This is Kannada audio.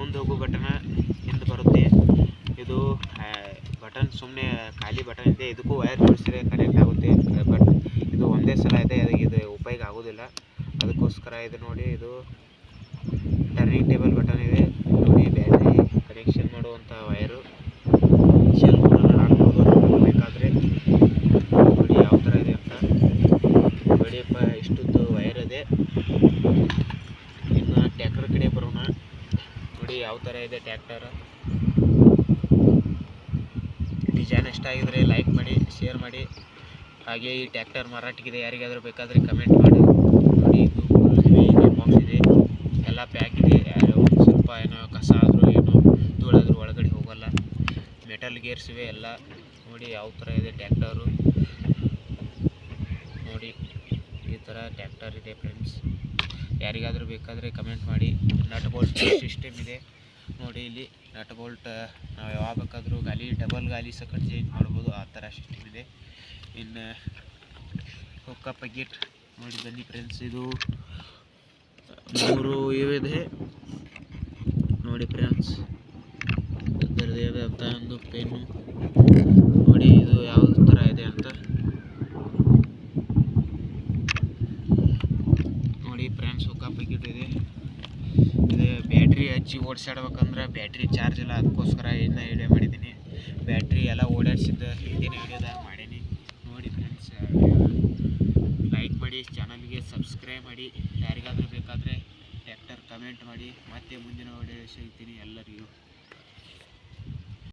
ಮುಂದೆ ಹೋಗೋ ಬಟನ್ ಹಿಂದೆ ಬರುತ್ತೆ. ಇದು ಬಟನ್ ಸುಮ್ಮನೆ ಖಾಲಿ ಬಟನ್ ಇದೆ. ಇದಕ್ಕೂ ವೈರ್ ಜೋಡಿಸಿದ್ರೆ ಕನೆಕ್ಟ್ ಆಗುತ್ತೆ. ಬಟ್ ಇದು ಒಂದೇ ಸಲ ಇದೆ ಅದಕ್ಕೆ ಇದು ಉಪಯೋಗ ಆಗೋದಿಲ್ಲ. ಅದಕ್ಕೋಸ್ಕರ ಇದು ನೋಡಿ, ಇದು ಟರ್ನಿಂಗ್ ಟೇಬಲ್ ಬಟನ್ ಇದೆ. ನೋಡಿ ಬ್ಯಾಟ್ರಿ ಕನೆಕ್ಷನ್ ಮಾಡುವಂಥ ವೈರು ಶೆಲ್ ಕೂಡ ನೋಡಿ ಯಾವ ಥರ ಇದೆ ಅಂತ. ನೋಡಿ ಇಷ್ಟೊಂದು ವೈರ್ ಇದೆ. ನೋಡಿ ಯಾವ ಥರ ಇದೆ ಟ್ಯಾಕ್ಟರ್ ಡಿಸೈನ್ ಇಷ್ಟ ಆಗಿದ್ರೆ ಲೈಕ್ ಮಾಡಿ ಶೇರ್ ಮಾಡಿ. ಹಾಗೆ ಈ ಟ್ಯಾಕ್ಟರ್ ಮಾರಾಟಕ್ಕಿದೆ, ಯಾರಿಗಾದರೂ ಬೇಕಾದರೆ ಕಮೆಂಟ್ ಮಾಡಿ. ನೋಡಿ, ಇದು ಬಾಕ್ಸ್ ಇದೆ ಎಲ್ಲ ಪ್ಯಾಕ್ ಇದೆ. ಯಾರು ಸ್ವಲ್ಪ ಏನೋ ಕಸ ಆದರೂ ಏನೋ ಧೂಳಾದರೂ ಒಳಗಡೆ ಹೋಗಲ್ಲ. ಮೆಟಲ್ ಗೇರ್ಸ್ ಇವೆ ಎಲ್ಲ. ನೋಡಿ, ಯಾವ ಥರ ಇದೆ ಟ್ಯಾಕ್ಟರು ನೋಡಿ, ಈ ಥರ ಟ್ಯಾಕ್ಟರ್ ಇದೆ ಫ್ರೆಂಡ್ಸ್ ಯಾರಿಗಾದರೂ ಬೇಕಾದರೆ ಕಮೆಂಟ್ ಮಾಡಿ. ನಟ್ ಬೋಲ್ಟ್ ಸಿಸ್ಟಮ್ ಇದೆ. ನೋಡಿ ಇಲ್ಲಿ ನಟ್ ಬೋಲ್ಟ್ ನಾವು ಯಾವಾಗ ಬೇಕಾದರೂ ಗಾಲಿ ಡಬಲ್ ಗಾಲಿ ಸಕಟ್ ಚೇಂಜ್ ಮಾಡ್ಬೋದು. ಆ ಥರ ಸಿಸ್ಟಮ್ ಇದೆ. ಇನ್ನು ಹುಕ್ಕ ಪಕೆಟ್ ನೋಡಿ ಬನ್ನಿ ಫ್ರೆಂಡ್ಸ್ ಇದು, ಮೂರು ಇವಿದೆ ನೋಡಿ ಫ್ರೆಂಡ್ಸ್ ಅಂತ ಒಂದು ಪೆನ್ನು ನೋಡಿ ಇದು ಯಾವ ಥರ ಇದೆ ಅಂತ ನೋಡಿ ಫ್ರೆಂಡ್ಸ್ ಹುಕ್ಕ ಪ್ಯಾಕೆಟ್ ಇದೆ ಇದು ಬ್ಯಾಟ್ರಿ ಹಚ್ಚಿ ಓಡಿಸಾಡ್ಬೇಕಂದ್ರೆ ಬ್ಯಾಟ್ರಿ ಚಾರ್ಜ್ ಇಲ್ಲ ಅದಕ್ಕೋಸ್ಕರ ಇದನ್ನ ವಿಡಿಯೋ ಮಾಡಿದ್ದೀನಿ. ಬ್ಯಾಟ್ರಿ ಎಲ್ಲ ಓಡಾಡ್ಸಿದ್ದು ಹಿಂದಿನ ವಿಡಿಯೋದಾಗ ಮಾಡೀನಿ. ನೋಡಿ ಫ್ರೆಂಡ್ಸ್ ಲೈಕ್ ಮಾಡಿ ಚಾನಲ್ಗೆ ಸಬ್ಸ್ಕ್ರೈಬ್ ಮಾಡಿ. ಯಾರಿಗಾದರೂ ಬೇಕಾದರೆ ಟ್ಯಾಕ್ಟರ್ ಕಮೆಂಟ್ ಮಾಡಿ. ಮತ್ತೆ ಮುಂದಿನ ವಿಡಿಯೋ ಸಿಗ್ತೀನಿ ಎಲ್ಲರಿಗೂ.